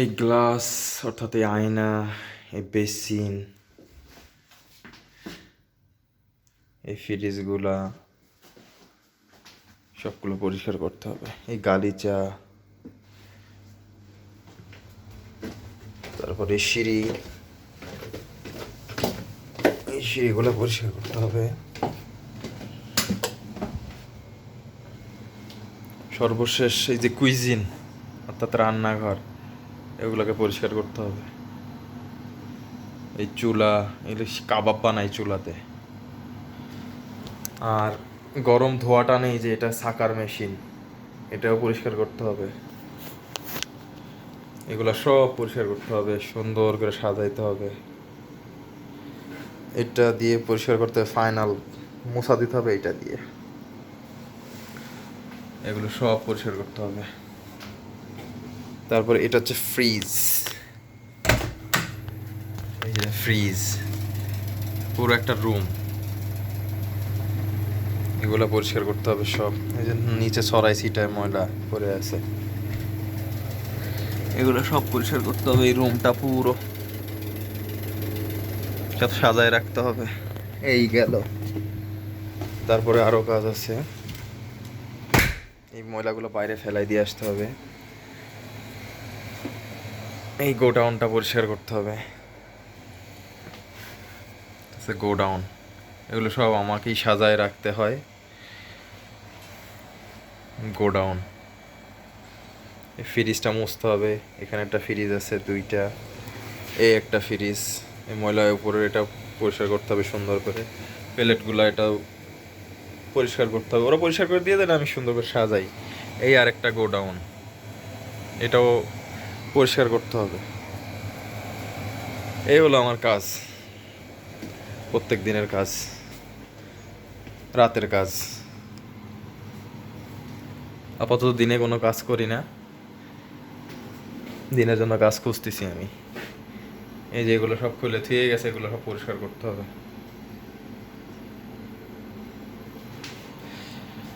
এই গ্লাস, অর্থাৎ এই আয়না, এই বেসিন, এই ফ্রিজগুলা, সবগুলো পরিষ্কার করতে হবে। এই গালিচা, তারপরে সিঁড়ি, এই সিঁড়িগুলো পরিষ্কার করতে হবে। সর্বশেষ এই যে কুইজিন, অর্থাৎ রান্নাঘর এগুলোকে পরিষ্কার করতে হবে। এই চুলা এগুলো কাবাব বানাই চুলাতে। আর গরম ধোয়াটা নেই যে এটা সাকার মেশিন, এটাও পরিষ্কার করতে হবে। এগুলো সব পরিষ্কার করতে হবে, সুন্দর করে সাজাইতে হবে। এটা দিয়ে পরিষ্কার করতে হবে ফাইনাল মোছা দিতে হবে এটা দিয়ে। এগুলো সব পরিষ্কার করতে হবে। তারপর এটা হচ্ছে ফ্রিজ এই যে ফ্রিজ পুরো একটা রুম এগুলো পরিষ্কার করতে হবে সব। এই যে নিচে ছড়াই ছিটায় ময়লা পড়ে আছে। এগুলো সব পরিষ্কার করতে হবে, এই রুমটা পুরো। সব সাজায় রাখতে হবে। এই গেল। তারপরে আরও কাজ আছে। এই ময়লাগুলো বাইরে ফেলাই দিয়ে আসতে হবে। এই গোডাউনটা পরিষ্কার করতে হবে। গোডাউন এগুলো সব আমাকেই সাজায় রাখতে হয়। গোডাউন ফ্রিজটা মুছতে হবে। এখানে একটা ফ্রিজ আছে, দুইটা। এই একটা ফ্রিজ এই ময়লার উপরে এটা পরিষ্কার করতে হবে সুন্দর করে। প্লেটগুলো এটাও পরিষ্কার করতে হবে। ওরা পরিষ্কার করে দিয়ে দেন, আমি সুন্দর করে সাজাই। এই আর একটা গোডাউন এটাও পরিষ্কার করতে হবে। এই হলো আমার কাজ। প্রত্যেক দিনের কাজ। রাতের কাজ। আপাতত দিনে কোনো কাজ করি না। দিনের জন্য কাজ খুঁজতেছি আমি। এই যে এগুলো সব খুলে থুয়ে গেছে, এগুলো সব পরিষ্কার করতে হবে।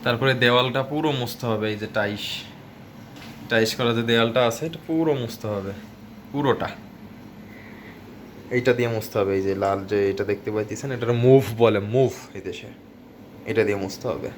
তারপরে দেওয়ালটা পুরো মুছতে হবে, এই যে টাইস। টাইস করা যে দেয়ালটা আছে, এটা পুরো মুছতে হবে। পুরোটা। এইটা দিয়ে মুছতে হবে, এই যে লাল যে এটা দেখতে পাইতেছেন এটা মুভ বলে, মুভ এই দেশে। এটা দিয়ে মুছতে হবে।